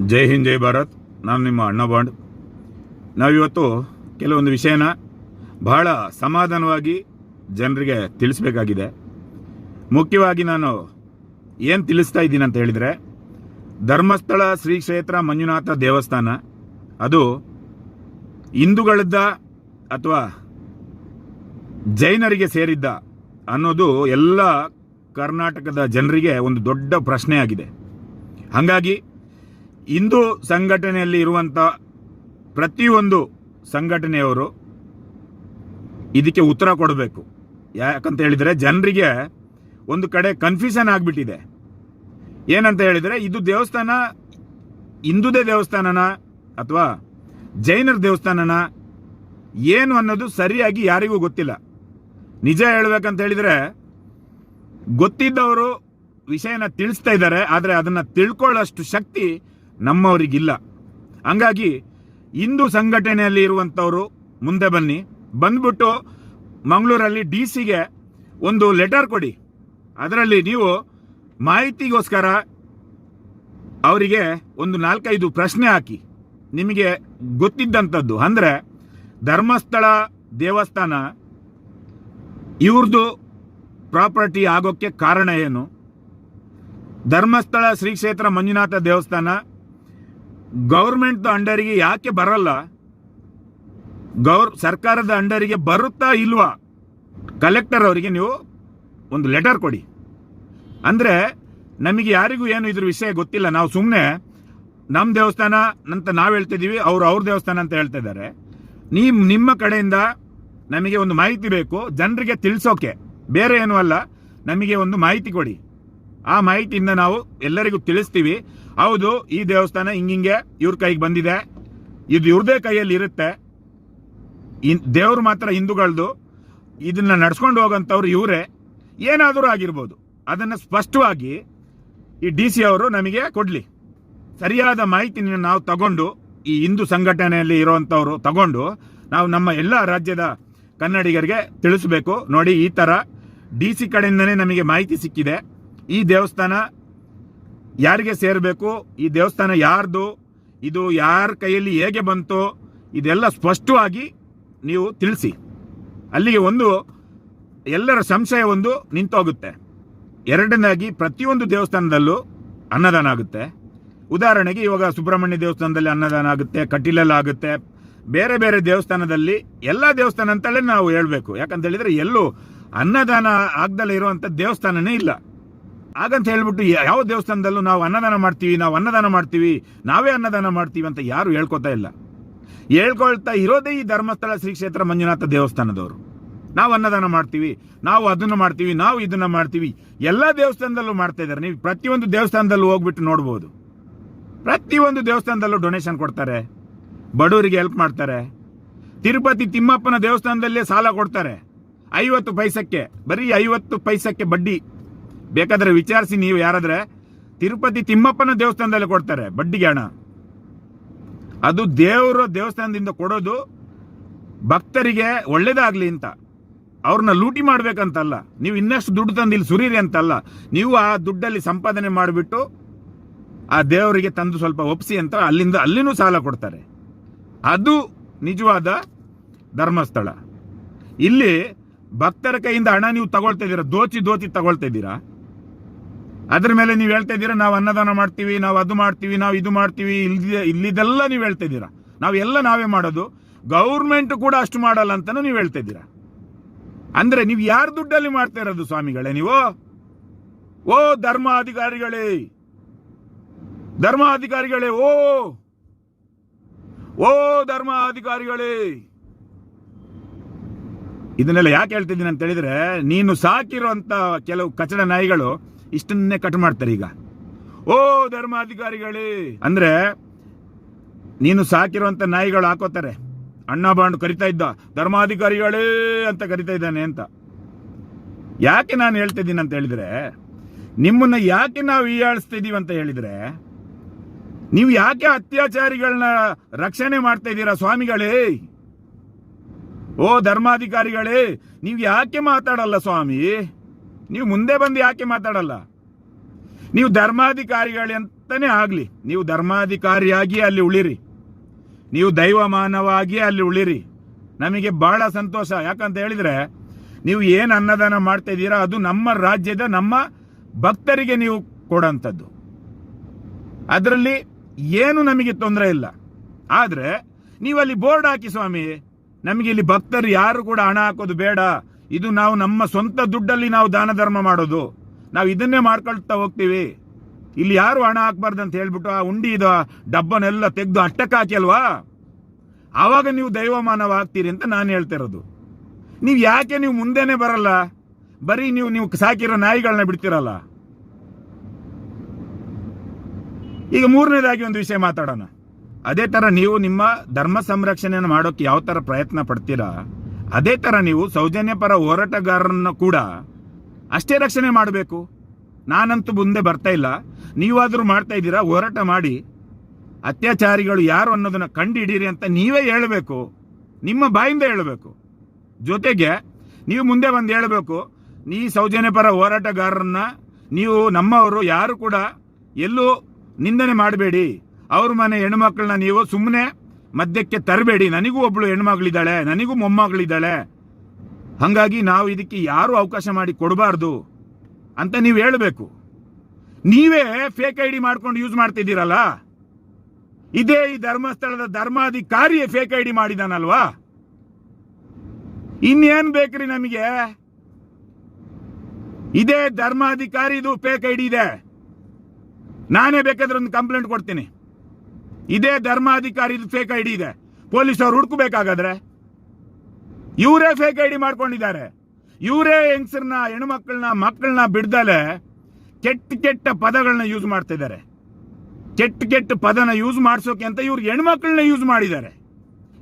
ಜೈ ಹಿಂದ್, ಜೈ ಭಾರತ್. ನಾನು ನಿಮ್ಮ ಅಣ್ಣ ಬಾಂಡ್. ನಾವಿವತ್ತು ಕೆಲವೊಂದು ವಿಷಯನ ಬಹಳ ಸಮಾಧಾನವಾಗಿ ಜನರಿಗೆ ತಿಳಿಸ್ಬೇಕಾಗಿದೆ. ಮುಖ್ಯವಾಗಿ ನಾನು ಏನು ತಿಳಿಸ್ತಾ ಇದ್ದೀನಿ ಅಂತ ಹೇಳಿದರೆ, ಧರ್ಮಸ್ಥಳ ಶ್ರೀ ಕ್ಷೇತ್ರ ಮಂಜುನಾಥ ದೇವಸ್ಥಾನ, ಅದು ಹಿಂದೂಗಳದ್ದ ಅಥವಾ ಜೈನರಿಗೆ ಸೇರಿದ್ದ ಅನ್ನೋದು ಎಲ್ಲ ಕರ್ನಾಟಕದ ಜನರಿಗೆ ಒಂದು ದೊಡ್ಡ ಪ್ರಶ್ನೆಯಾಗಿದೆ. ಹಾಗಾಗಿ ಹಿಂದೂ ಸಂಘಟನೆಯಲ್ಲಿ ಇರುವಂಥ ಪ್ರತಿಯೊಂದು ಸಂಘಟನೆಯವರು ಇದಕ್ಕೆ ಉತ್ತರ ಕೊಡಬೇಕು. ಯಾಕಂತ ಹೇಳಿದರೆ ಜನರಿಗೆ ಒಂದು ಕಡೆ ಕನ್ಫ್ಯೂಷನ್ ಆಗಿಬಿಟ್ಟಿದೆ. ಏನಂತ ಹೇಳಿದರೆ ಇದು ದೇವಸ್ಥಾನ, ಹಿಂದೂದೇ ದೇವಸ್ಥಾನನ ಅಥವಾ ಜೈನರ ದೇವಸ್ಥಾನನ ಏನು ಅನ್ನೋದು ಸರಿಯಾಗಿ ಯಾರಿಗೂ ಗೊತ್ತಿಲ್ಲ. ನಿಜ ಹೇಳ್ಬೇಕಂತ ಹೇಳಿದರೆ ಗೊತ್ತಿದ್ದವರು ವಿಷಯನ ತಿಳಿಸ್ತಾ ಇದ್ದಾರೆ, ಆದರೆ ಅದನ್ನು ತಿಳ್ಕೊಳ್ಳೋಷ್ಟು ಶಕ್ತಿ ನಮ್ಮವರಿಗಿಲ್ಲ. ಹಂಗಾಗಿ ಹಿಂದೂ ಸಂಘಟನೆಯಲ್ಲಿ ಇರುವಂಥವರು ಮುಂದೆ ಬನ್ನಿ. ಬಂದ್ಬಿಟ್ಟು ಮಂಗಳೂರಲ್ಲಿ ಡಿ ಸಿಗೆ ಒಂದು ಲೆಟರ್ ಕೊಡಿ. ಅದರಲ್ಲಿ ನೀವು ಮಾಹಿತಿಗೋಸ್ಕರ ಅವರಿಗೆ ಒಂದು ನಾಲ್ಕೈದು ಪ್ರಶ್ನೆ ಹಾಕಿ. ನಿಮಗೆ ಗೊತ್ತಿದ್ದಂಥದ್ದು. ಅಂದರೆ ಧರ್ಮಸ್ಥಳ ದೇವಸ್ಥಾನ ಇವ್ರದ್ದು ಪ್ರಾಪರ್ಟಿ ಆಗೋಕ್ಕೆ ಕಾರಣ ಏನು? ಧರ್ಮಸ್ಥಳ ಶ್ರೀ ಕ್ಷೇತ್ರ ಮಂಜುನಾಥ ದೇವಸ್ಥಾನ ಗೌರ್ಮೆಂಟ್ ಅಂಡರಿಗೆ ಯಾಕೆ ಬರಲ್ಲ? ಗೌರ್, ಸರ್ಕಾರದ ಅಂಡರಿಗೆ ಬರುತ್ತಾ ಇಲ್ವಾ? ಕಲೆಕ್ಟರ್ ಅವರಿಗೆ ನೀವು ಒಂದು ಲೆಟರ್ ಕೊಡಿ. ಅಂದರೆ ನಮಗೆ ಯಾರಿಗೂ ಏನು ಇದ್ರ ವಿಷಯ ಗೊತ್ತಿಲ್ಲ. ನಾವು ಸುಮ್ಮನೆ ನಮ್ಮ ದೇವಸ್ಥಾನ ಅಂತ ನಾವು ಹೇಳ್ತಿದ್ದೀವಿ, ಅವ್ರು ಅವ್ರ ದೇವಸ್ಥಾನ ಅಂತ ಹೇಳ್ತಾ ಇದ್ದಾರೆ ನೀವು ನಿಮ್ಮ ಕಡೆಯಿಂದ ನಮಗೆ ಒಂದು ಮಾಹಿತಿ ಬೇಕು, ಜನರಿಗೆ ತಿಳಿಸೋಕೆ. ಬೇರೆ ಏನೂ ಅಲ್ಲ, ನಮಗೆ ಒಂದು ಮಾಹಿತಿ ಕೊಡಿ. ಆ ಮಾಹಿತಿಯಿಂದ ನಾವು ಎಲ್ಲರಿಗೂ ತಿಳಿಸ್ತೀವಿ. ಹೌದು, ಈ ದೇವಸ್ಥಾನ ಹಿಂಗಿಂಗೆ ಇವ್ರ ಕೈಗೆ ಬಂದಿದೆ. ಇದು ಇವ್ರದೇ ಕೈಯಲ್ಲಿ ಇರುತ್ತೆ. ದೇವರು ಮಾತ್ರ ಹಿಂದೂಗಳದು. ಇದನ್ನ ನಡ್ಸ್ಕೊಂಡು ಹೋಗೋಂಥವ್ರು ಇವರೇ. ಏನಾದರೂ ಆಗಿರ್ಬೋದು. ಅದನ್ನು ಸ್ಪಷ್ಟವಾಗಿ ಈ ಡಿ ಸಿ ಅವರು ನಮಗೆ ಕೊಡಲಿ. ಸರಿಯಾದ ಮಾಹಿತಿನ ನಾವು ತಗೊಂಡು, ಈ ಹಿಂದೂ ಸಂಘಟನೆಯಲ್ಲಿ ಇರುವಂಥವ್ರು ತಗೊಂಡು, ನಾವು ನಮ್ಮ ಎಲ್ಲ ರಾಜ್ಯದ ಕನ್ನಡಿಗರಿಗೆ ತಿಳಿಸ್ಬೇಕು. ನೋಡಿ, ಈ ಥರ ಡಿ ಸಿ ಕಡೆಯಿಂದನೇ ನಮಗೆ ಮಾಹಿತಿ ಸಿಕ್ಕಿದೆ. ಈ ದೇವಸ್ಥಾನ ಯಾರಿಗೆ ಸೇರಬೇಕು? ಈ ದೇವಸ್ಥಾನ ಯಾರ್ದು? ಇದು ಯಾರ ಕೈಯಲ್ಲಿ ಹೇಗೆ ಬಂತು? ಇದೆಲ್ಲ ಸ್ಪಷ್ಟವಾಗಿ ನೀವು ತಿಳಿಸಿ. ಅಲ್ಲಿಗೆ ಒಂದು ಎಲ್ಲರ ಸಂಶಯ ಒಂದು ನಿಂತೋಗುತ್ತೆ. ಎರಡನೇದಾಗಿ ಪ್ರತಿಯೊಂದು ದೇವಸ್ಥಾನದಲ್ಲೂ ಅನ್ನದಾನ ಆಗುತ್ತೆ. ಉದಾಹರಣೆಗೆ ಇವಾಗ ಸುಬ್ರಹ್ಮಣ್ಯ ದೇವಸ್ಥಾನದಲ್ಲಿ ಅನ್ನದಾನ ಆಗುತ್ತೆ ಕಟೀಲಲ್ಲಾಗುತ್ತೆ ಬೇರೆ ಬೇರೆ ದೇವಸ್ಥಾನದಲ್ಲಿ ಎಲ್ಲ ದೇವಸ್ಥಾನ ಅಂತಲೇ ನಾವು ಹೇಳಬೇಕು. ಯಾಕಂತ ಹೇಳಿದರೆ ಎಲ್ಲೂ ಅನ್ನದಾನ ಆಗ್ದಲೇ ಇರುವಂಥ ದೇವಸ್ಥಾನನೇ ಇಲ್ಲ. ಹಾಗಂತ ಹೇಳ್ಬಿಟ್ಟು ಯಾವ ದೇವಸ್ಥಾನದಲ್ಲೂ ನಾವು ಅನ್ನದಾನ ಮಾಡ್ತೀವಿ, ನಾವು ಅನ್ನದಾನ ಮಾಡ್ತೀವಿ, ನಾವೇ ಅನ್ನದಾನ ಮಾಡ್ತೀವಿ ಅಂತ ಯಾರು ಹೇಳ್ಕೊತಾ ಇಲ್ಲ. ಹೇಳ್ಕೊಳ್ತಾ ಇರೋದೇ ಈ ಧರ್ಮಸ್ಥಳ ಶ್ರೀ ಕ್ಷೇತ್ರ ಮಂಜುನಾಥ ದೇವಸ್ಥಾನದವರು. ನಾವು ಅನ್ನದಾನ ಮಾಡ್ತೀವಿ, ನಾವು ಅದನ್ನು ಮಾಡ್ತೀವಿ, ನಾವು ಇದನ್ನು ಮಾಡ್ತೀವಿ. ಎಲ್ಲ ದೇವಸ್ಥಾನದಲ್ಲೂ ಮಾಡ್ತಾ ಇದ್ದಾರೆ. ನೀವು ಪ್ರತಿಯೊಂದು ದೇವಸ್ಥಾನದಲ್ಲೂ ಹೋಗ್ಬಿಟ್ಟು ನೋಡ್ಬೋದು. ಪ್ರತಿಯೊಂದು ದೇವಸ್ಥಾನದಲ್ಲೂ ಡೊನೇಷನ್ ಕೊಡ್ತಾರೆ. ಬಡವರಿಗೆ ಹೆಲ್ಪ್ ಮಾಡ್ತಾರೆ. ತಿರುಪತಿ ತಿಮ್ಮಪ್ಪನ ದೇವಸ್ಥಾನದಲ್ಲೇ ಸಾಲ ಕೊಡ್ತಾರೆ. ಐವತ್ತು ಪೈಸಕ್ಕೆ, ಬರೀ ಐವತ್ತು ಪೈಸಕ್ಕೆ ಬಡ್ಡಿ. ಬೇಕಾದ್ರೆ ವಿಚಾರಿಸಿ ನೀವು ಯಾರಾದ್ರೆ ತಿರುಪತಿ ತಿಮ್ಮಪ್ಪನ ದೇವಸ್ಥಾನದಲ್ಲಿ ಕೊಡ್ತಾರೆ ಬಡ್ಡಿಗೆ ಹಣ. ಅದು ದೇವರ ದೇವಸ್ಥಾನದಿಂದ ಕೊಡೋದು ಭಕ್ತರಿಗೆ ಒಳ್ಳೇದಾಗ್ಲಿ ಅಂತ. ಅವ್ರನ್ನ ಲೂಟಿ ಮಾಡ್ಬೇಕಂತಲ್ಲ. ನೀವು ಇನ್ನಷ್ಟು ದುಡ್ಡು ತಂದು ಇಲ್ಲಿ ಸುರೀರಿ ಅಂತಲ್ಲ. ನೀವು ಆ ದುಡ್ಡಲ್ಲಿ ಸಂಪಾದನೆ ಮಾಡಿಬಿಟ್ಟು ಆ ದೇವರಿಗೆ ತಂದು ಸ್ವಲ್ಪ ಒಪ್ಸಿ ಅಂತ ಅಲ್ಲಿಂದ ಅಲ್ಲಿನೂ ಸಾಲ ಕೊಡ್ತಾರೆ. ಅದು ನಿಜವಾದ ಧರ್ಮಸ್ಥಳ. ಇಲ್ಲಿ ಭಕ್ತರ ಕೈಯಿಂದ ಹಣ ನೀವು ತಗೊಳ್ತಾ ಇದ್ದೀರಾ? ದೋಚಿ ದೋಚಿ ತಗೊಳ್ತಾ ಇದ್ದೀರಾ? ಅದ್ರ ಮೇಲೆ ನೀವು ಹೇಳ್ತಾ ಇದ್ದೀರಾ, ನಾವು ಅನ್ನದಾನ ಮಾಡ್ತೀವಿ, ನಾವು ಅದು ಮಾಡ್ತೀವಿ, ನಾವು ಇದು ಮಾಡ್ತೀವಿ ಇಲ್ಲಿ ಇಲ್ಲಿದೆಲ್ಲ ನೀವು ಹೇಳ್ತಾ ಇದ್ದೀರಾ. ನಾವು ಎಲ್ಲ ನಾವೇ ಮಾಡೋದು, ಗೌರ್ಮೆಂಟ್ ಕೂಡ ಅಷ್ಟು ಮಾಡಲ್ಲ ಅಂತಲೂ ನೀವು ಹೇಳ್ತಾ ಇದ್ದೀರಾ. ಅಂದ್ರೆ ನೀವು ಯಾರ ದುಡ್ಡಲ್ಲಿ ಮಾಡ್ತಾ ಇರೋದು ಸ್ವಾಮಿಗಳೇ ನೀವು? ಓ ಧರ್ಮ ಅಧಿಕಾರಿಗಳೇ ಧರ್ಮ ಅಧಿಕಾರಿಗಳೇ ಓ. ಓ ಧರ್ಮ ಅಧಿಕಾರಿಗಳೇ ಇದನ್ನೆಲ್ಲ ಯಾಕೆ ಹೇಳ್ತಿದ್ದೀನಿ ಅಂತ ಹೇಳಿದ್ರೆ, ನೀನು ಸಾಕಿರುವಂತ ಕೆಲವು ಕಚಡ ನಾಯಿಗಳು ಇಷ್ಟನ್ನೇ ಕಟ್ ಮಾಡ್ತಾರೆ ಈಗ. ಓ, ಧರ್ಮಾಧಿಕಾರಿಗಳೇ! ಅಂದ್ರೆ ನೀನು ಸಾಕಿರುವಂತ ನಾಯಿಗಳು ಹಾಕೋತಾರೆ. ಅಣ್ಣ ಬಾಂಡು ಕರಿತಾ ಇದ್ದ. ಧರ್ಮಾಧಿಕಾರಿಗಳೇ ಅಂತ ಕರಿತಾ ಇದ್ದಾನೆ ಅಂತ. ಯಾಕೆ ನಾನು ಹೇಳ್ತಿದ್ದೀನಿ ಅಂತ ಹೇಳಿದ್ರೆ, ನಿಮ್ಮನ್ನ ಯಾಕೆ ನಾವು ಹೀಯಾಳಿಸ್ತಾ ಇದೀವಿ ಅಂತ ಹೇಳಿದ್ರೆ, ನೀವು ಯಾಕೆ ಅತ್ಯಾಚಾರಿಗಳನ್ನ ರಕ್ಷಣೆ ಮಾಡ್ತಾ ಇದ್ದೀರಾ ಸ್ವಾಮಿಗಳೇ? ಓ, ಧರ್ಮಾಧಿಕಾರಿಗಳೇ, ನೀವು ಯಾಕೆ ಮಾತಾಡಲ್ಲ ಸ್ವಾಮಿ? ನೀವು ಮುಂದೆ ಬಂದು ಯಾಕೆ ಮಾತಾಡಲ್ಲ? ನೀವು ಧರ್ಮಾಧಿಕಾರಿಗಳು ಅಂತಾನೆ ಆಗಲಿ. ನೀವು ಧರ್ಮಾಧಿಕಾರಿಯಾಗಿ ಅಲ್ಲಿ ಉಳಿರಿ. ನೀವು ದೈವಮಾನವಾಗಿ ಅಲ್ಲಿ ಉಳಿರಿ. ನಮಗೆ ಬಹಳ ಸಂತೋಷ. ಯಾಕಂತ ಹೇಳಿದ್ರೆ, ನೀವು ಏನು ಅನ್ನದಾನ ಮಾಡ್ತಾ ಇದ್ದೀರಾ, ಅದು ನಮ್ಮ ರಾಜ್ಯದ, ನಮ್ಮ ಭಕ್ತರಿಗೆ ನೀವು ಕೊಡೋಂಥದ್ದು. ಅದರಲ್ಲಿ ಏನು ನಮಗೆ ತೊಂದರೆ ಇಲ್ಲ. ಆದರೆ ನೀವು ಅಲ್ಲಿ ಬೋರ್ಡ್ ಹಾಕಿ ಸ್ವಾಮಿ. ನಮಗೆ ಇಲ್ಲಿ ಭಕ್ತರು ಯಾರು ಕೂಡ ಹಣ ಹಾಕೋದು ಬೇಡ. ಇದು ನಾವು ನಮ್ಮ ಸ್ವಂತ ದುಡ್ಡಲ್ಲಿ ನಾವು ದಾನ ಧರ್ಮ ಮಾಡೋದು. ನಾವು ಇದನ್ನೇ ಮಾಡ್ಕೊಳ್ತಾ ಹೋಗ್ತೀವಿ. ಇಲ್ಲಿ ಯಾರು ಹಣ ಹಾಕ್ಬಾರ್ದು ಅಂತ ಹೇಳ್ಬಿಟ್ಟು ಆ ಉಂಡಿ ಇದು ಡಬ್ಬನೆಲ್ಲ ತೆಗೆದು ಅಟ್ಟಕ್ಕೆ ಹಾಕಿ ಅಲ್ವಾ? ಆವಾಗ ನೀವು ದೈವಮಾನವ ಆಗ್ತೀರಿ ಅಂತ ನಾನು ಹೇಳ್ತಿರೋದು ನೀವು ಯಾಕೆ ನೀವು ಮುಂದೆನೆ ಬರಲ್ಲ? ಬರೀ ನೀವು ನೀವು ಸಾಕಿರೋ ನಾಯಿಗಳನ್ನ ಬಿಡ್ತೀರಲ್ಲ? ಈಗ ಮೂರನೇದಾಗಿ ಒಂದು ವಿಷಯ ಮಾತಾಡೋಣ. ಅದೇ ತರ ನೀವು ನಿಮ್ಮ ಧರ್ಮ ಸಂರಕ್ಷಣೆಯನ್ನು ಮಾಡೋಕೆ ಯಾವ ತರ ಪ್ರಯತ್ನ ಪಡ್ತೀರಾ? ಅದೇ ತರ ನೀವು ಸೌಜನ್ಯ ಪರ ಹೋರಾಟಗಾರರನ್ನ ಕೂಡ ಅಷ್ಟೇ ರಕ್ಷಣೆ ಮಾಡಬೇಕು. ನಾನಂತೂ ಮುಂದೆ ಬರ್ತಾ ಇಲ್ಲ. ನೀವಾದರೂ ಮಾಡ್ತಾ ಇದ್ದೀರಾ? ಹೋರಾಟ ಮಾಡಿ. ಅತ್ಯಾಚಾರಿಗಳು ಯಾರು ಅನ್ನೋದನ್ನ ಕಂಡು ಹಿಡೀರಿ ಅಂತ ನೀವೇ ಹೇಳಬೇಕು. ನಿಮ್ಮ ಬಾಯಿಂದ ಹೇಳಬೇಕು. ಜೊತೆಗೆ ನೀವು ಮುಂದೆ ಬಂದು ಹೇಳಬೇಕು, ನೀ ಸೌಜನ್ಯ ಪರ ಹೋರಾಟಗಾರರನ್ನ, ನೀವು ನಮ್ಮವರು, ಯಾರು ಕೂಡ ಎಲ್ಲೂ ನಿಂದನೆ ಮಾಡಬೇಡಿ. ಅವ್ರ ಮನೆ ಹೆಣ್ಮಕ್ಳನ್ನ ನೀವು ಸುಮ್ಮನೆ ಮಧ್ಯಕ್ಕೆ ತರಬೇಡಿ. ನನಗೂ ಒಬ್ಳು ಹೆಣ್ಮಗಳಿದ್ದಾಳೆ. ನನಗೂ ಮೊಮ್ಮಗಳಿದ್ದಾಳೆ. ಹಾಗಾಗಿ ನಾವು ಇದಕ್ಕೆ ಯಾರು ಅವಕಾಶ ಮಾಡಿ ಕೊಡಬಾರ್ದು ಅಂತ ನೀವು ಹೇಳಬೇಕು. ನೀವೇ ಫೇಕ್ ಐ ಡಿ ಮಾಡ್ಕೊಂಡು ಯೂಸ್ ಮಾಡ್ತಿದ್ದೀರಲ್ಲ? ಇದೇ ಈ ಧರ್ಮಸ್ಥಳದ ಧರ್ಮಾಧಿಕಾರಿಯೇ ಫೇಕ್ ಐ ಡಿ ಮಾಡಿದಾನಲ್ವಾ? ಇನ್ನೇನ್ ಬೇಕ್ರಿ ನಮಗೆ? ಇದೇ ಧರ್ಮಾಧಿಕಾರಿದು ಫೇಕ್ ಐ ಡಿ ಇದೆ. ನಾನೇ ಬೇಕಾದ್ರೆ ಒಂದು ಕಂಪ್ಲೇಂಟ್ ಕೊಡ್ತೀನಿ. ಇದೇ ಧರ್ಮಾಧಿಕಾರಿ ಫೇಕ್ ಐ ಡಿ ಇದೆ. ಪೊಲೀಸ್ ಅವ್ರು ಹುಡ್ಕಬೇಕಾಗಾದ್ರೆ? ಇವರೇ ಫೇಕ್ ಐ ಡಿ ಮಾಡ್ಕೊಂಡಿದ್ದಾರೆ. ಇವರೇ ಹೆಂಗಸರನ್ನ, ಹೆಣ್ಮಕ್ಳನ್ನ ಮಕ್ಕಳನ್ನ ಬಿಡ್ದಲೆ ಕೆಟ್ಟ ಕೆಟ್ಟ ಪದಗಳನ್ನ ಯೂಸ್ ಮಾಡ್ತಾ ಇದ್ದಾರೆ. ಕೆಟ್ಟ ಕೆಟ್ಟ ಪದನ ಯೂಸ್ ಮಾಡಿಸೋಕೆ ಅಂತ ಇವ್ರು ಹೆಣ್ಮಕ್ಳನ್ನ ಯೂಸ್ ಮಾಡಿದ್ದಾರೆ.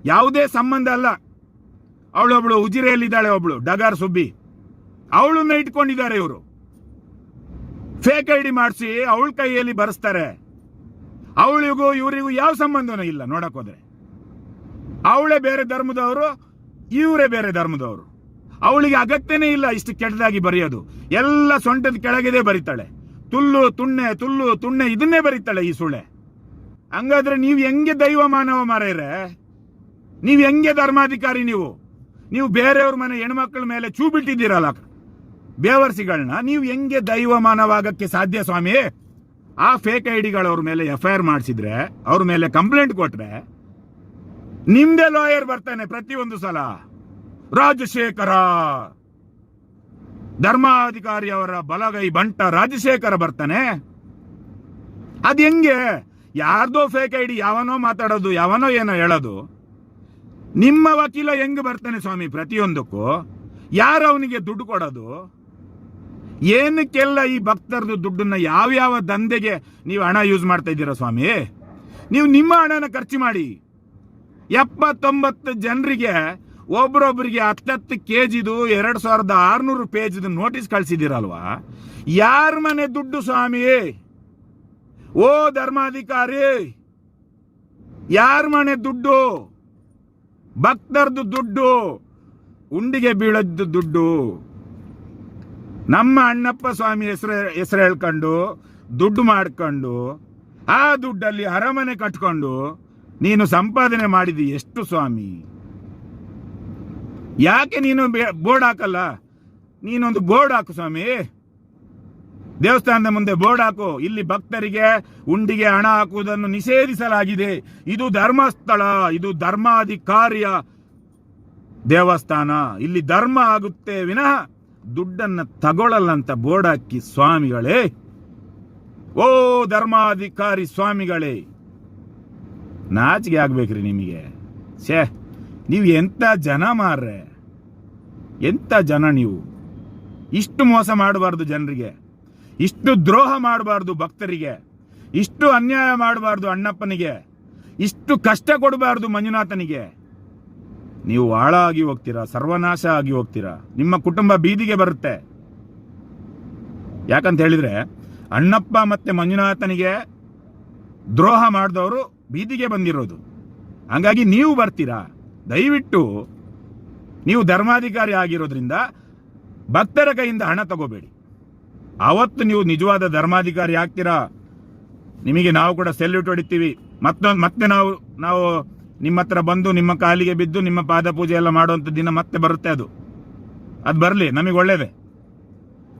ಯಾವುದೇ ಸಂಬಂಧ ಅಲ್ಲ. ಅವಳೊಬ್ಳು ಉಜಿರೆಯಲ್ಲಿದ್ದಾಳೆ ಒಬ್ಳು, ಡಗಾರ್ ಸುಬ್ಬಿ. ಅವಳನ್ನ ಇಟ್ಕೊಂಡಿದ್ದಾರೆ ಇವರು. ಫೇಕ್ ಐ ಡಿ ಮಾಡಿಸಿ ಅವಳ ಕೈಯಲ್ಲಿ ಬರೆಸ್ತಾರೆ. ಅವಳಿಗೂ ಇವರಿಗೂ ಯಾವ ಸಂಬಂಧನೂ ಇಲ್ಲ, ನೋಡಕ್ ಹೋದ್ರೆ. ಅವಳೇ ಬೇರೆ ಧರ್ಮದವರು, ಇವರೇ ಬೇರೆ ಧರ್ಮದವರು. ಅವಳಿಗೆ ಅಗತ್ಯನೇ ಇಲ್ಲ ಇಷ್ಟು ಕೆಟ್ಟದಾಗಿ ಬರೆಯೋದು. ಎಲ್ಲ ಸೊಂಟದ ಕೆಳಗಿದೆ ಬರೀತಾಳೆ. ತುಲ್ಲು, ತುಣ್ಣೆ ತುಲ್ಲು, ತುಣ್ಣೆ ಇದನ್ನೇ ಬರೀತಾಳೆ ಈ ಸುಳೆ. ಹಂಗಾದ್ರೆ ನೀವು ಹೆಂಗೆ ದೈವ ಮಾನವ ಮಾರೇರೆ? ನೀವು ಹೆಂಗೆ ಧರ್ಮಾಧಿಕಾರಿ ನೀವು? ನೀವು ಬೇರೆಯವ್ರ ಮನೆ ಹೆಣ್ಮಕ್ಳ ಮೇಲೆ ಚೂ ಬಿಟ್ಟಿದ್ದೀರಲ್ಲ ಬೇವರ್ಸಿಗಳನ್ನ ನೀವು ಹೆಂಗೆ ದೈವ ಮಾನವಾಗಕ್ಕೆ ಸಾಧ್ಯ ಸ್ವಾಮಿ? ಆ ಫೇಕ್ ಐ ಅವ್ರ ಮೇಲೆ ಎಫ್ ಐ ಆರ್ ಮಾಡಿಸಿದ್ರೆ, ಅವ್ರ ಮೇಲೆ ಕಂಪ್ಲೇಂಟ್ ಕೊಟ್ರೆ, ನಿಮ್ದೇ ಲಾಯರ್ ಬರ್ತಾನೆ ಪ್ರತಿಯೊಂದು ಸಲ. ರಾಜಶೇಖರ. ಧರ್ಮಾಧಿಕಾರಿ ಅವರ ಬಲಗೈ ಬಂಟ ರಾಜಶೇಖರ ಬರ್ತಾನೆ. ಅದು ಹೆಂಗೆ? ಯಾರ್ದೋ ಫೇಕ್ ಐ ಡಿ ಯಾವನೋ ಮಾತಾಡೋದು, ಯಾವನೋ ಏನೋ ಹೇಳೋದು. ನಿಮ್ಮ ವಕೀಲ ಹೆಂಗ್ ಬರ್ತಾನೆ ಸ್ವಾಮಿ ಪ್ರತಿಯೊಂದಕ್ಕೂ? ಯಾರು ಅವನಿಗೆ ದುಡ್ಡು ಕೊಡೋದು? ಏನಕ್ಕೆಲ್ಲ ಈ ಭಕ್ತರದು ದುಡ್ಡನ್ನು ಯಾವ್ಯಾವ ದಂಧೆಗೆ ನೀವು ಹಣ ಯೂಸ್ ಮಾಡ್ತಾ ಇದ್ದೀರಾ ಸ್ವಾಮಿ? ನೀವು ನಿಮ್ಮ ಹಣನ ಖರ್ಚು ಮಾಡಿ. ಎಪ್ಪತ್ತೊಂಬತ್ತು ಜನರಿಗೆ ಒಬ್ರೊಬ್ರಿಗೆ ಹತ್ತತ್ತು ಕೆ ಜಿದು ಎರಡು ಸಾವಿರದ ಆರುನೂರು ಪೇಜಿದು ನೋಟಿಸ್ ಕಳಿಸಿದ್ದೀರಲ್ವಾ? ಯಾರ ಮನೆ ದುಡ್ಡು ಸ್ವಾಮಿ? ಓ ಧರ್ಮಾಧಿಕಾರಿ! ಯಾರ ಮನೆ ದುಡ್ಡು? ಭಕ್ತರದು ದುಡ್ಡು, ಉಂಡಿಗೆ ಬೀಳದ್ದು ದುಡ್ಡು. ನಮ್ಮ ಅಣ್ಣಪ್ಪ ಸ್ವಾಮಿ ಹೆಸರು ಹೆಸರು ಹೇಳ್ಕೊಂಡು, ದುಡ್ಡು ಮಾಡ್ಕೊಂಡು, ಆ ದುಡ್ಡಲ್ಲಿ ಅರಮನೆ ಕಟ್ಕೊಂಡು ನೀನು ಸಂಪಾದನೆ ಮಾಡಿದಿ ಎಷ್ಟು ಸ್ವಾಮಿ? ಯಾಕೆ ನೀನು ಬೋರ್ಡ್ ಹಾಕಲ್ಲ? ನೀನೊಂದು ಬೋರ್ಡ್ ಹಾಕು ಸ್ವಾಮಿ. ದೇವಸ್ಥಾನದ ಮುಂದೆ ಬೋರ್ಡ್ ಹಾಕು. ಇಲ್ಲಿ ಭಕ್ತರಿಗೆ ಉಂಡಿಗೆ ಹಣ ಹಾಕುವುದನ್ನು ನಿಷೇಧಿಸಲಾಗಿದೆ. ಇದು ಧರ್ಮಸ್ಥಳ, ಇದು ಧರ್ಮಾಧಿಕಾರಿಯ ದೇವಸ್ಥಾನ. ಇಲ್ಲಿ ಧರ್ಮ ಆಗುತ್ತೆ ವಿನಃ. ದುಡ್ಡನ್ನ ತಗೊಳ್ಳಲ್ಲ ಅಂತ ಬೋರ್ಡ್ ಹಾಕಿ, ಸ್ವಾಮಿಗಳೇ, ಓ ಧರ್ಮಾಧಿಕಾರಿ ಸ್ವಾಮಿಗಳೇ ನಾಚಿಗೆ ಆಗ್ಬೇಕ್ರಿ ನಿಮಗೆ. ಛೇ, ನೀವು ಎಂತ ಜನ ಮಾರ್ರೆ? ಎಂತ ಜನ ನೀವು? ಇಷ್ಟು ಮೋಸ ಮಾಡಬಾರ್ದು ಜನರಿಗೆ. ಇಷ್ಟು ದ್ರೋಹ ಮಾಡಬಾರ್ದು ಭಕ್ತರಿಗೆ. ಇಷ್ಟು ಅನ್ಯಾಯ ಮಾಡಬಾರ್ದು ಅಣ್ಣಪ್ಪನಿಗೆ. ಇಷ್ಟು ಕಷ್ಟ ಕೊಡಬಾರ್ದು ಮಂಜುನಾಥನಿಗೆ. ನೀವು ಆಳ ಆಗಿ ಹೋಗ್ತೀರಾ, ಸರ್ವನಾಶ ಆಗಿ ಹೋಗ್ತೀರಾ? ನಿಮ್ಮ ಕುಟುಂಬ ಬೀದಿಗೆ ಬರುತ್ತೆ. ಯಾಕಂತ ಹೇಳಿದ್ರೆ, ಅಣ್ಣಪ್ಪ ಮತ್ತೆ ಮಂಜುನಾಥನಿಗೆ ದ್ರೋಹ ಮಾಡಿದವರು ಬೀದಿಗೆ ಬಂದಿರೋದು. ಹಂಗಾಗಿ ನೀವು ಬರ್ತೀರಾ? ದಯವಿಟ್ಟು ನೀವು ಧರ್ಮಾಧಿಕಾರಿ ಆಗಿರೋದ್ರಿಂದ ಭಕ್ತರ ಕೈಯಿಂದ ಹಣ ತಗೋಬೇಡಿ. ಅವತ್ತು ನೀವು ನಿಜವಾದ ಧರ್ಮಾಧಿಕಾರಿ ಆಗ್ತೀರಾ? ನಿಮಗೆ ನಾವು ಕೂಡ ಸೆಲ್ಯೂಟ್ ಹೊಡಿತೀವಿ. ಮತ್ತೊಂದು, ಮತ್ತೆ ನಾವು ನಾವು ನಿಮ್ಮ ಹತ್ರ ಬಂದು, ನಿಮ್ಮ ಕಾಲಿಗೆ ಬಿದ್ದು, ನಿಮ್ಮ ಪಾದ ಪೂಜೆ ಎಲ್ಲ ಮಾಡುವಂಥ ದಿನ ಮತ್ತೆ ಬರುತ್ತೆ ಅದು. ಅದು ಬರಲಿ, ನಮಗೆ ಒಳ್ಳೇದೆ.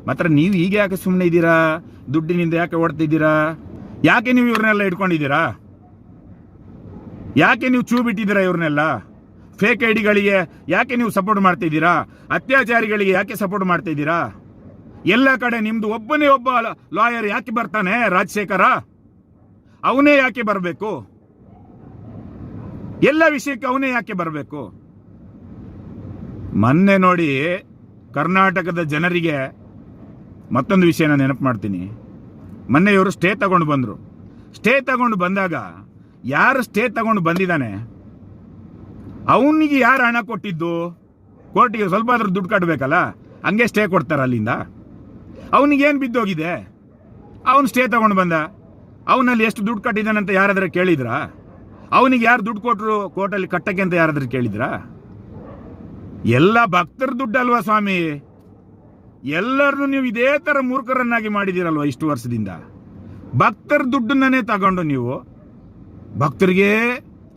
ಮಾತ್ರ ನೀವು ಈಗ ಯಾಕೆ ಸುಮ್ಮನೆ ಇದ್ದೀರಾ? ದುಡ್ಡಿನಿಂದ ಯಾಕೆ ಓಡ್ತಿದ್ದೀರಾ? ಯಾಕೆ ನೀವು ಇವ್ರನ್ನೆಲ್ಲ ಇಟ್ಕೊಂಡಿದ್ದೀರಾ ಯಾಕೆ ನೀವು ಚೂ ಬಿಟ್ಟಿದ್ದೀರಾ ಇವ್ರನ್ನೆಲ್ಲ? ಫೇಕ್ ಐಡಿಗಳಿಗೆ ಯಾಕೆ ನೀವು ಸಪೋರ್ಟ್ ಮಾಡ್ತಿದ್ದೀರಾ? ಅತ್ಯಾಚಾರಿಗಳಿಗೆ ಯಾಕೆ ಸಪೋರ್ಟ್ ಮಾಡ್ತಿದ್ದೀರಾ? ಎಲ್ಲ ಕಡೆ ನಿಮ್ಮದು ಒಬ್ಬನೇ ಒಬ್ಬ ಲಾಯರ್ ಯಾಕೆ ಬರ್ತಾನೆ, ರಾಜಶೇಖರ? ಅವನೇ ಯಾಕೆ ಬರಬೇಕು? ಎಲ್ಲ ವಿಷಯಕ್ಕೆ ಅವನೇ ಯಾಕೆ ಬರಬೇಕು? ಮೊನ್ನೆ ನೋಡಿ ಕರ್ನಾಟಕದ ಜನರಿಗೆ ಮತ್ತೊಂದು ವಿಷಯ ನಾನು ನೆನಪು ಮಾಡ್ತೀನಿ. ಮೊನ್ನೆ ಇವರು ಸ್ಟೇ ತಗೊಂಡು ಬಂದರು. ಸ್ಟೇ ತಗೊಂಡು ಬಂದಾಗ ಯಾರು ಸ್ಟೇ ತಗೊಂಡು ಬಂದಿದ್ದಾನೆ? ಅವನಿಗೆ ಯಾರು ಹಣ ಕೊಟ್ಟಿದ್ದು? ಕೋರ್ಟಿಗೆ ಸ್ವಲ್ಪ ಆದರೂ ದುಡ್ಡು ಕಟ್ಟಬೇಕಲ್ಲ ಹಂಗೆ ಸ್ಟೇ ಕೊಡ್ತಾರೆ ಅಲ್ಲಿಂದ. ಅವನಿಗೇನು ಬಿದ್ದೋಗಿದೆ? ಅವನು ಸ್ಟೇ ತಗೊಂಡು ಬಂದ. ಅವನಲ್ಲಿ ಎಷ್ಟು ದುಡ್ಡು ಕಟ್ಟಿದ್ದಾನಂತ ಯಾರಾದರೂ ಕೇಳಿದ್ರಾ? ಅವನಿಗೆ ಯಾರು ದುಡ್ಡು ಕೊಟ್ಟರು ಕೋರ್ಟಲ್ಲಿ ಕಟ್ಟಕ್ಕೆ ಅಂತ ಯಾರಾದ್ರೂ ಕೇಳಿದ್ರಾ? ಎಲ್ಲ ಭಕ್ತರ ದುಡ್ಡು ಅಲ್ವಾ ಸ್ವಾಮಿ? ಎಲ್ಲರನ್ನು ನೀವು ಇದೇ ತರ ಮೂರ್ಖರನ್ನಾಗಿ ಮಾಡಿದ್ದೀರಲ್ವ ಇಷ್ಟು ವರ್ಷದಿಂದ? ಭಕ್ತರ ದುಡ್ಡನ್ನೇ ತಗೊಂಡು ನೀವು ಭಕ್ತರಿಗೆ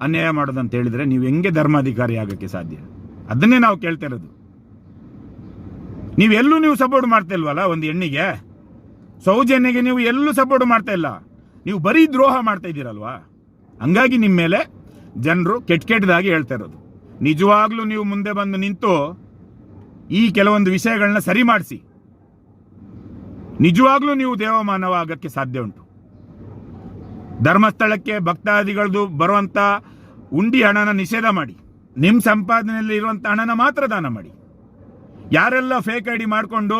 ಅನ್ಯಾಯ ಮಾಡೋದಂತ ಹೇಳಿದ್ರೆ ನೀವು ಹೆಂಗೆ ಧರ್ಮಾಧಿಕಾರಿ ಆಗಕ್ಕೆ ಸಾಧ್ಯ? ಅದನ್ನೇ ನಾವು ಕೇಳ್ತಾ ಇರೋದು. ನೀವೆಲ್ಲೂ ನೀವು ಸಪೋರ್ಟ್ ಮಾಡ್ತಾ ಇಲ್ವಲ್ಲ ಒಂದು ಹೆಣ್ಣಿಗೆ? ಸೌಜನ್ಯಗೆ ನೀವು ಎಲ್ಲೂ ಸಪೋರ್ಟ್ ಮಾಡ್ತಾ ಇಲ್ಲ. ನೀವು ಬರೀ ದ್ರೋಹ ಮಾಡ್ತಾ ಇದ್ದೀರಲ್ವಾ? ಹಂಗಾಗಿ ನಿಮ್ಮ ಮೇಲೆ ಜನರು ಕೆಟ್ಟ ಕೆಟ್ಟದಾಗಿ ಹೇಳ್ತಾ ಇರೋದು. ನಿಜವಾಗ್ಲೂ ನೀವು ಮುಂದೆ ಬಂದು ನಿಂತು ಈ ಕೆಲವೊಂದು ವಿಷಯಗಳನ್ನ ಸರಿ ಮಾಡಿಸಿ. ನಿಜವಾಗ್ಲೂ ನೀವು ದೇವಮಾನವ ಆಗಕ್ಕೆ ಸಾಧ್ಯ ಉಂಟು. ಧರ್ಮಸ್ಥಳಕ್ಕೆ ಭಕ್ತಾದಿಗಳದು ಬರುವಂತ ಉಂಡಿ ಹಣನ ನಿಷೇಧ ಮಾಡಿ. ನಿಮ್ಮ ಸಂಪಾದನೆಯಲ್ಲಿ ಇರುವಂತ ಹಣನ ಮಾತ್ರ ದಾನ ಮಾಡಿ. ಯಾರೆಲ್ಲ ಫೇಕ್ ಐಡಿ ಮಾಡಿಕೊಂಡು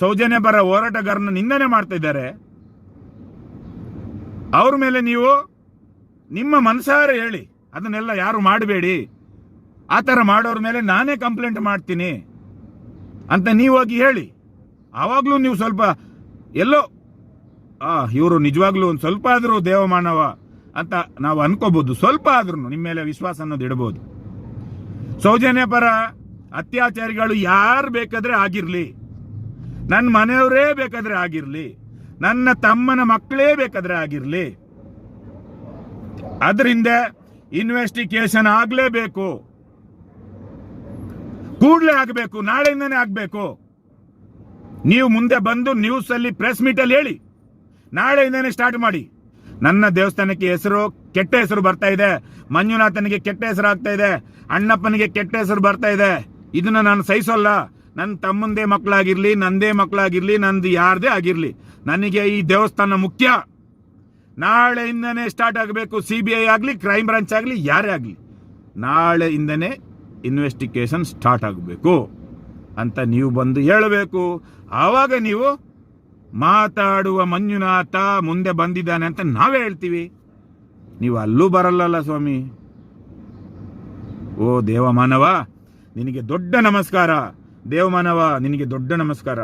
ಸೌಜನ್ಯ ಬರ ಹೋರಾಟಗಾರನ ನಿಂದನೆ ಮಾಡ್ತಾ ಇದ್ದಾರೆ, ಅವ್ರ ಮೇಲೆ ನೀವು ನಿಮ್ಮ ಮನಸಾರೆ ಹೇಳಿ. ಅದನ್ನೆಲ್ಲ ಯಾರು ಮಾಡಬೇಡಿ. ಆ ಥರ ಮಾಡೋರ ಮೇಲೆ ನಾನೇ ಕಂಪ್ಲೇಂಟ್ ಮಾಡ್ತೀನಿ ಅಂತ ನೀವು ಹೋಗಿ ಹೇಳಿ. ಆವಾಗಲೂ ನೀವು ಸ್ವಲ್ಪ ಎಲ್ಲೋ, ಆ, ಇವರು ನಿಜವಾಗ್ಲೂ ಒಂದು ಸ್ವಲ್ಪ ಆದರೂ ದೇವಮಾನವ ಅಂತ ನಾವು ಅನ್ಕೋಬಹುದು ಸ್ವಲ್ಪ ಆದ್ರೂ ನಿಮ್ಮ ಮೇಲೆ ವಿಶ್ವಾಸ ಅನ್ನೋದು ಇಡಬಹುದು ಸೌಜನ್ಯ ಪರ ಅತ್ಯಾಚಾರಿಗಳು ಯಾರು ಬೇಕಾದ್ರೆ ಆಗಿರಲಿ. ನನ್ನ ಮನೆಯವರೇ ಬೇಕಾದ್ರೆ ಆಗಿರಲಿ. ನನ್ನ ತಮ್ಮನ ಮಕ್ಕಳೇ ಬೇಕಾದ್ರೆ ಆಗಿರ್ಲಿ. ಅದರಿಂದ ಇನ್ವೆಸ್ಟಿಗೇಷನ್ ಆಗಲೇಬೇಕು. ಕೂಡಲೇ ಆಗಬೇಕು, ನಾಳೆಯಿಂದನೇ ಆಗಬೇಕು. ನೀವು ಮುಂದೆ ಬಂದು ನ್ಯೂಸ್ ಅಲ್ಲಿ ಪ್ರೆಸ್ ಮೀಟ್ ಅಲ್ಲಿ ಹೇಳಿ. ನಾಳೆಯಿಂದನೇ ಸ್ಟಾರ್ಟ್ ಮಾಡಿ. ನನ್ನ ದೇವಸ್ಥಾನಕ್ಕೆ ಹೆಸರು, ಕೆಟ್ಟ ಹೆಸರು ಬರ್ತಾ ಇದೆ. ಮಂಜುನಾಥನಿಗೆ ಕೆಟ್ಟ ಹೆಸರು ಆಗ್ತಾ ಇದೆ. ಅಣ್ಣಪ್ಪನಿಗೆ ಕೆಟ್ಟ ಹೆಸರು ಬರ್ತಾ ಇದೆ. ಇದನ್ನ ನಾನು ಸಹಿಸೋಲ್ಲ. ನನ್ನ ತಮ್ಮಂದೇ ಮಕ್ಕಳಾಗಿರಲಿ, ನಂದೇ ಮಕ್ಕಳಾಗಿರಲಿ, ನಂದು ಯಾರದೇ ಆಗಿರಲಿ. ನನಗೆ ಈ ದೇವಸ್ಥಾನ ಮುಖ್ಯ. ನಾಳೆಯಿಂದನೇ ಸ್ಟಾರ್ಟ್ ಆಗಬೇಕು ಸಿ ಬಿ ಐ ಆಗಲಿ, ಕ್ರೈಮ್ ಬ್ರಾಂಚ್ ಆಗಲಿ, ಯಾರೇ ಆಗಲಿ. ನಾಳೆಯಿಂದನೇ ಇನ್ವೆಸ್ಟಿಗೇಷನ್ ಸ್ಟಾರ್ಟ್ ಆಗಬೇಕು ಅಂತ ನೀವು ಬಂದು ಹೇಳಬೇಕು. ಆವಾಗ ನೀವು ಮಾತಾಡುವ ಮಂಜುನಾಥ ಮುಂದೆ ಬಂದಿದ್ದಾನೆ ಅಂತ ನಾವೇ ಹೇಳ್ತೀವಿ. ನೀವು ಅಲ್ಲೂ ಬರಲ್ಲಲ್ಲ ಸ್ವಾಮಿ. ಓ ದೇವಮಾನವ, ನಿನಗೆ ದೊಡ್ಡ ನಮಸ್ಕಾರ. ದೇವಮಾನವ, ನಿನಗೆ ದೊಡ್ಡ ನಮಸ್ಕಾರ.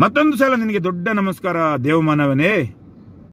ಮತ್ತೊಂದು ಸಲ ನಿನಗೆ ದೊಡ್ಡ ನಮಸ್ಕಾರ ದೇವಮಾನವನೇ.